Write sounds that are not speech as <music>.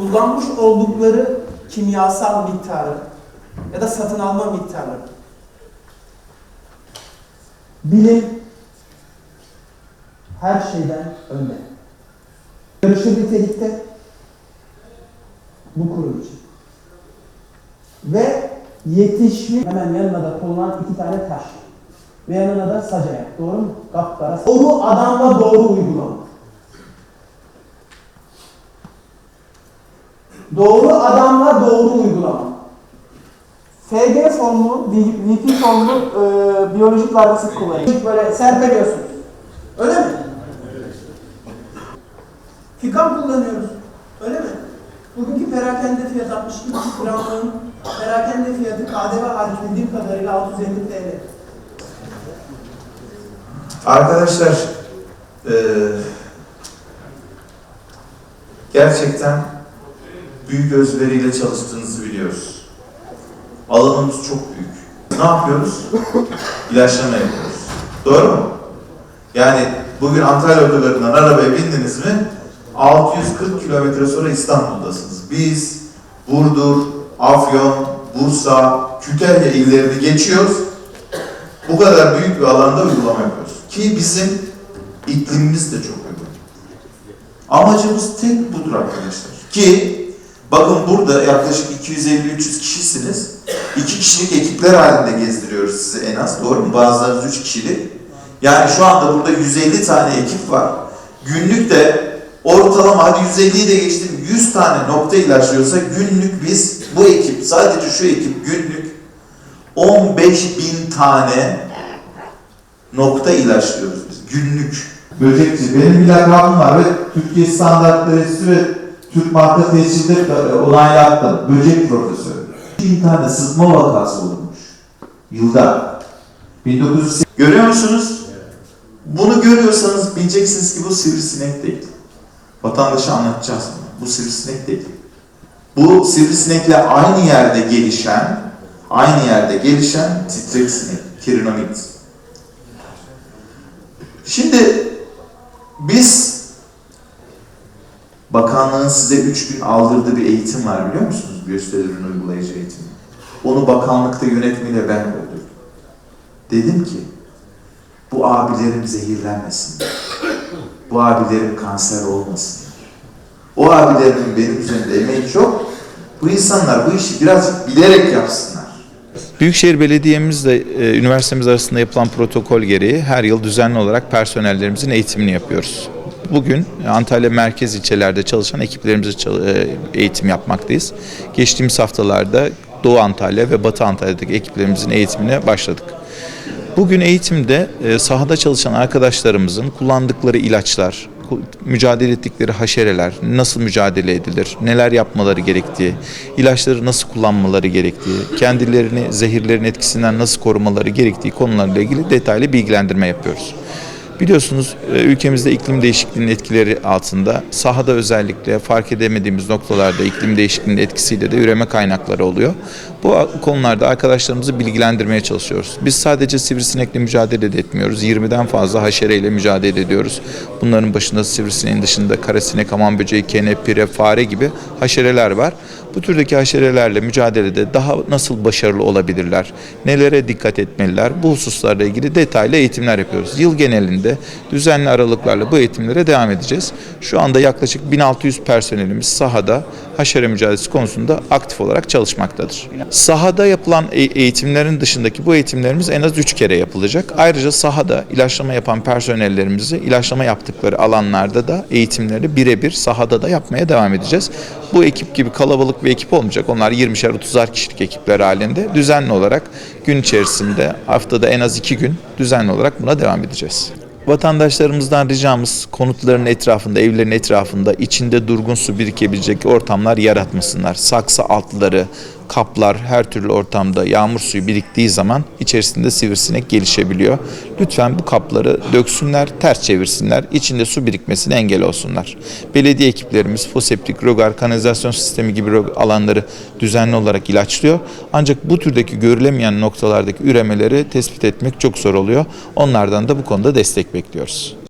kullanmış oldukları kimyasal miktarı ya da satın alma miktarı. Bilim her şeyden önde. Görüşü nitelikte bu kurum için. Ve yetişmiş hemen yanına da konulan iki tane taş. Ve yanına da sac ayak. Doğru mu? Kapkara. Doğru adamla doğru uygulama. Doğru adamla doğru uygulama. FG formunu, VP formunu e, biyolojik sık kullanıyor. Böyle serpeliyorsun. Öyle mi? Fikam kullanıyoruz. Öyle mi? Bugünkü perakende fiyatı 62 gramlığın perakende fiyatı KDV hariç bildiğim kadarıyla 650 TL. Arkadaşlar eee, gerçekten büyük özveriyle çalıştığınızı biliyoruz. Alanımız çok büyük. Ne yapıyoruz? <laughs> İlaçlama yapıyoruz. Doğru mu? Yani bugün Antalya otogarından arabaya bindiniz mi 640 kilometre sonra İstanbul'dasınız. Biz Burdur, Afyon, Bursa, Kütahya illerini geçiyoruz. Bu kadar büyük bir alanda uygulama yapıyoruz. Ki bizim iklimimiz de çok uygun. Amacımız tek budur arkadaşlar. Ki bakın burada yaklaşık 250-300 kişisiniz. İki kişilik ekipler halinde gezdiriyoruz sizi en az. Doğru mu? Bazılarınız 3 kişilik. Yani şu anda burada 150 tane ekip var. Günlük de ortalama hadi 150'yi de geçtim 100 tane nokta ilaçlıyorsa günlük biz bu ekip sadece şu ekip günlük 15 bin tane nokta ilaçlıyoruz biz günlük. Böcekçi benim bir lakabım var ve Türkiye Standartları ve Türk Marka Tescilde onaylattım. Böcek profesörü. Bin tane sızma vakası olmuş. Yılda. 1900 Görüyor musunuz? Bunu görüyorsanız bileceksiniz ki bu sivrisinek değil. Vatandaşa anlatacağız bunu. Bu sivrisinek değil. Bu sivrisinekle aynı yerde gelişen, aynı yerde gelişen titrek sinek, trinomit. Şimdi biz bakanlığın size üç gün aldırdığı bir eğitim var biliyor musunuz? Gösteri ürün uygulayıcı eğitimi. Onu bakanlıkta yönetimiyle ben gördüm. Dedim ki bu abilerim zehirlenmesin. Bu abilerim kanser olmasın. O abilerimin benim üzerimde emeği çok. Bu insanlar bu işi birazcık bilerek yapsınlar. Büyükşehir Belediye'mizle e, üniversitemiz arasında yapılan protokol gereği her yıl düzenli olarak personellerimizin eğitimini yapıyoruz. Bugün Antalya merkez ilçelerde çalışan ekiplerimizi çal- e, eğitim yapmaktayız. Geçtiğimiz haftalarda Doğu Antalya ve Batı Antalya'daki ekiplerimizin eğitimine başladık. Bugün eğitimde e, sahada çalışan arkadaşlarımızın kullandıkları ilaçlar, mücadele ettikleri haşereler, nasıl mücadele edilir, neler yapmaları gerektiği, ilaçları nasıl kullanmaları gerektiği, kendilerini zehirlerin etkisinden nasıl korumaları gerektiği konularla ilgili detaylı bilgilendirme yapıyoruz. Biliyorsunuz e, ülkemizde iklim değişikliğinin etkileri altında sahada özellikle fark edemediğimiz noktalarda iklim değişikliğinin etkisiyle de üreme kaynakları oluyor. Bu konularda arkadaşlarımızı bilgilendirmeye çalışıyoruz. Biz sadece sivrisinekle mücadele de etmiyoruz. 20'den fazla haşereyle mücadele ediyoruz. Bunların başında sivrisineğin dışında karasinek, hamam böceği, kene, pire, fare gibi haşereler var. Bu türdeki haşerelerle mücadelede daha nasıl başarılı olabilirler? Nelere dikkat etmeliler? Bu hususlarla ilgili detaylı eğitimler yapıyoruz. Yıl genelinde düzenli aralıklarla bu eğitimlere devam edeceğiz. Şu anda yaklaşık 1600 personelimiz sahada haşere mücadelesi konusunda aktif olarak çalışmaktadır. Sahada yapılan e- eğitimlerin dışındaki bu eğitimlerimiz en az 3 kere yapılacak. Ayrıca sahada ilaçlama yapan personellerimizi ilaçlama yaptıkları alanlarda da eğitimleri birebir sahada da yapmaya devam edeceğiz. Bu ekip gibi kalabalık bir ekip olmayacak. Onlar 20'şer 30'ar kişilik ekipler halinde düzenli olarak gün içerisinde haftada en az 2 gün düzenli olarak buna devam edeceğiz. Vatandaşlarımızdan ricamız konutların etrafında, evlerin etrafında içinde durgun su birikebilecek ortamlar yaratmasınlar. Saksı altları, kaplar her türlü ortamda yağmur suyu biriktiği zaman içerisinde sivrisinek gelişebiliyor. Lütfen bu kapları döksünler, ters çevirsinler, içinde su birikmesine engel olsunlar. Belediye ekiplerimiz foseptik, rogar, kanalizasyon sistemi gibi alanları düzenli olarak ilaçlıyor. Ancak bu türdeki görülemeyen noktalardaki üremeleri tespit etmek çok zor oluyor. Onlardan da bu konuda destek bekliyoruz.